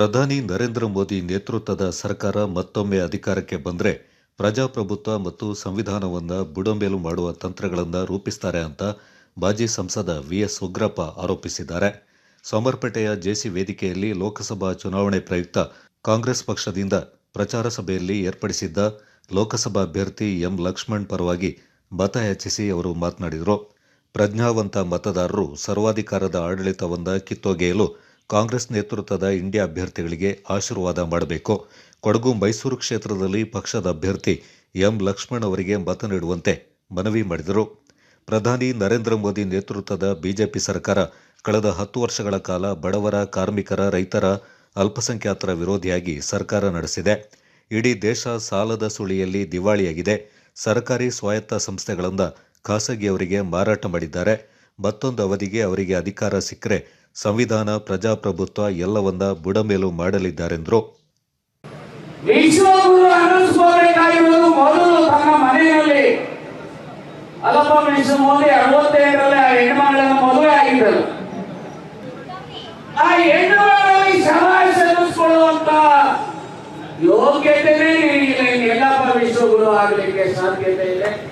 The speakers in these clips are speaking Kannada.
ಪ್ರಧಾನಿ ನರೇಂದ್ರ ಮೋದಿ ನೇತೃತ್ವದ ಸರ್ಕಾರ ಮತ್ತೊಮ್ಮೆ ಅಧಿಕಾರಕ್ಕೆ ಬಂದರೆ ಪ್ರಜಾಪ್ರಭುತ್ವ ಮತ್ತು ಸಂವಿಧಾನವನ್ನು ಬುಡಮೇಲು ಮಾಡುವ ತಂತ್ರಗಳನ್ನು ರೂಪಿಸ್ತಾರೆ ಅಂತ ಮಾಜಿ ಸಂಸದ ವಿಎಸ್ ಉಗ್ರಪ್ಪ ಆರೋಪಿಸಿದ್ದಾರೆ. ಸೋಮರ್ಪೇಟೆಯ ಜೆಸಿ ವೇದಿಕೆಯಲ್ಲಿ ಲೋಕಸಭಾ ಚುನಾವಣೆ ಪ್ರಯುಕ್ತ ಕಾಂಗ್ರೆಸ್ ಪಕ್ಷದಿಂದ ಪ್ರಚಾರ ಸಭೆಯಲ್ಲಿ ಏರ್ಪಡಿಸಿದ್ದ ಲೋಕಸಭಾ ಅಭ್ಯರ್ಥಿ ಎಂ ಲಕ್ಷ್ಮಣ್ ಪರವಾಗಿ ಮತಯಾಚಿಸಿ ಅವರು ಮಾತನಾಡಿದರು. ಪ್ರಜ್ಞಾವಂತ ಮತದಾರರು ಸರ್ವಾಧಿಕಾರದ ಆಡಳಿತವನ್ನು ಕಿತ್ತೊಗೆಯಲು ಕಾಂಗ್ರೆಸ್ ನೇತೃತ್ವದ ಇಂಡಿಯಾ ಅಭ್ಯರ್ಥಿಗಳಿಗೆ ಆಶೀರ್ವಾದ ಮಾಡಬೇಕು. ಕೊಡಗು ಮೈಸೂರು ಕ್ಷೇತ್ರದಲ್ಲಿ ಪಕ್ಷದ ಅಭ್ಯರ್ಥಿ ಎಂ ಲಕ್ಷ್ಮಣ್ ಅವರಿಗೆ ಮತ ನೀಡುವಂತೆ ಮನವಿ ಮಾಡಿದರು. ಪ್ರಧಾನಿ ನರೇಂದ್ರ ಮೋದಿ ನೇತೃತ್ವದ ಬಿಜೆಪಿ ಸರ್ಕಾರ ಕಳೆದ ಹತ್ತು ವರ್ಷಗಳ ಕಾಲ ಬಡವರ, ಕಾರ್ಮಿಕರ, ರೈತರ ಅಲ್ಪಸಂಖ್ಯಾತರ ವಿರೋಧಿಯಾಗಿ ಸರ್ಕಾರ ನಡೆಸಿದೆ. ಇಡೀ ದೇಶ ಸಾಲದ ಸುಳಿಯಲ್ಲಿ ದಿವಾಳಿಯಾಗಿದೆ. ಸರ್ಕಾರಿ ಸ್ವಾಯತ್ತ ಸಂಸ್ಥೆಗಳಿಂದ ಖಾಸಗಿಯವರಿಗೆ ಮಾರಾಟ ಮಾಡಿದ್ದಾರೆ. ಮತ್ತೊಂದು ಅವಧಿಗೆ ಅವರಿಗೆ ಅಧಿಕಾರ ಸಿಕ್ಕರೆ ಸಂವಿಧಾನ ಪ್ರಜಾಪ್ರಭುತ್ವ ಎಲ್ಲವನ್ನ ಬುಡಮೇಲು ಮಾಡಲಿದ್ದಾರೆಂದರು. ವಿಶ್ವಗುರು ಇಲ್ಲ ಮೊದಲು ವಿಶ್ವಗುರು ಮನೆಯಲ್ಲಿ ಸಾಧ್ಯತೆ ಮಿಸ್ಟರ್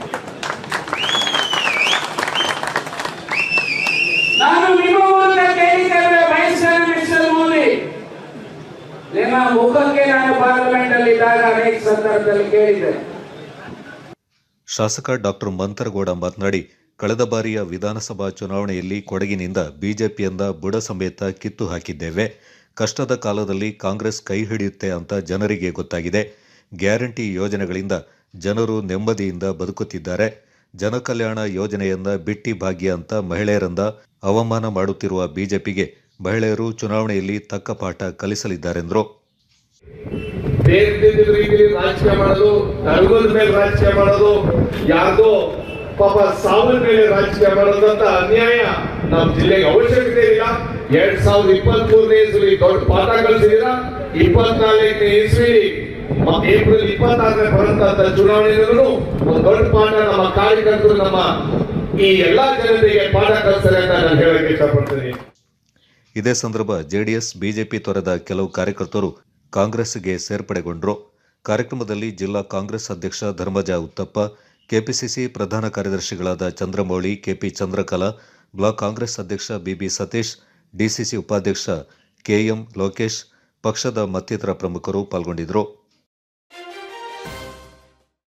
ಮುಖಕ್ಕೆ ನಾನು ಪಾರ್ಲಿಮೆಂಟ್ ಅಲ್ಲಿ ಇದ್ದಾಗ ಅನೇಕ ಸಂದರ್ಭದಲ್ಲಿ ಕೇಳಿದೆ ಶಾಸಕ ಡಾಕ್ಟರ್ ಮಂತರಗೌಡ ಮಾತನಾಡಿ, ಕಳೆದ ಬಾರಿಯ ವಿಧಾನಸಭಾ ಚುನಾವಣೆಯಲ್ಲಿ ಕೊಡಗಿನಿಂದ ಬಿಜೆಪಿಯಿಂದ ಬುಡ ಸಮೇತ ಕಿತ್ತು ಹಾಕಿದ್ದೇವೆ. ಕಷ್ಟದ ಕಾಲದಲ್ಲಿ ಕಾಂಗ್ರೆಸ್ ಕೈ ಹಿಡಿಯುತ್ತೆ ಅಂತ ಜನರಿಗೆ ಗೊತ್ತಾಗಿದೆ. ಗ್ಯಾರಂಟಿ ಯೋಜನೆಗಳಿಂದ ಜನರು ನೆಮ್ಮದಿಯಿಂದ ಬದುಕುತ್ತಿದ್ದಾರೆ. ಜನಕಲ್ಯಾಣ ಯೋಜನೆಯಿಂದ ಬಿಟ್ಟಿ ಭಾಗ್ಯ ಅಂತ ಮಹಿಳೆಯರಿಂದ ಅವಮಾನ ಮಾಡುತ್ತಿರುವ ಬಿಜೆಪಿಗೆ ಮಹಿಳೆಯರು ಚುನಾವಣೆಯಲ್ಲಿ ತಕ್ಕ ಪಾಠ ಕಲಿಸಲಿದ್ದಾರೆಂದರು. ರಾಜಕೀಯ ಮಾಡೋದು ಧರ್ಮದ ಮೇಲೆ ರಾಜಕೀಯ ಮಾಡೋದು, ಯಾರ್ದೋ ಪಾಪ ಸಾವಿರ ಮೇಲೆ ರಾಜಕೀಯ ಮಾಡೋದಂತ ಅನ್ಯಾಯ ನಮ್ಮ ಜಿಲ್ಲೆಗೆ ಅವಶ್ಯಕತೆ ಇಲ್ಲ. ಎರಡ್ ಸಾವಿರದ ಇಪ್ಪತ್ತ್ ಮೂರನೇ ಇಸ್ವಿ ದೊಡ್ಡ ಪಾಠ ಕಲಿಸಿದಿರ ಇಪ್ಪತ್ನಾಲ್ಕನೇ ಇಸ್ವಿ ಏಪ್ರಿಲ್ ಇಪ್ಪತ್ತಾರನೇ ಬರುವಂತ ಚುನಾವಣೆಯಲ್ಲೂ ಒಂದು ದೊಡ್ಡ ಪಾಠ ನಮ್ಮ ಕಾರ್ಯಕರ್ತರು, ನಮ್ಮ ಈ ಎಲ್ಲಾ ಜನತೆಗೆ ಪಾಠ ಕಲಿಸ್ತಾರೆ ಅಂತ ನಾನು ಹೇಳಕ್ಕೆ ಇಷ್ಟಪಡ್ತೀನಿ. ಇದೇ ಸಂದರ್ಭ ಜೆಡಿಎಸ್, ಬಿಜೆಪಿ ತೊರೆದ ಕೆಲವು ಕಾರ್ಯಕರ್ತರು ಕಾಂಗ್ರೆಸ್ಗೆ ಸೇರ್ಪಡೆಗೊಂಡರು. ಕಾರ್ಯಕ್ರಮದಲ್ಲಿ ಜಿಲ್ಲಾ ಕಾಂಗ್ರೆಸ್ ಅಧ್ಯಕ್ಷ ಧರ್ಮಜ ಉತ್ತಪ್ಪ, ಕೆಪಿಸಿಸಿ ಪ್ರಧಾನ ಕಾರ್ಯದರ್ಶಿಗಳಾದ ಚಂದ್ರಮೌಳಿ, ಕೆಪಿ ಚಂದ್ರಕಲಾ, ಬ್ಲಾಕ್ ಕಾಂಗ್ರೆಸ್ ಅಧ್ಯಕ್ಷ ಬಿಬಿ ಸತೀಶ್, ಡಿಸಿಸಿ ಉಪಾಧ್ಯಕ್ಷ ಕೆಎಂ ಲೋಕೇಶ್, ಪಕ್ಷದ ಮತ್ತಿತರ ಪ್ರಮುಖರು ಪಾಲ್ಗೊಂಡಿದ್ದರು.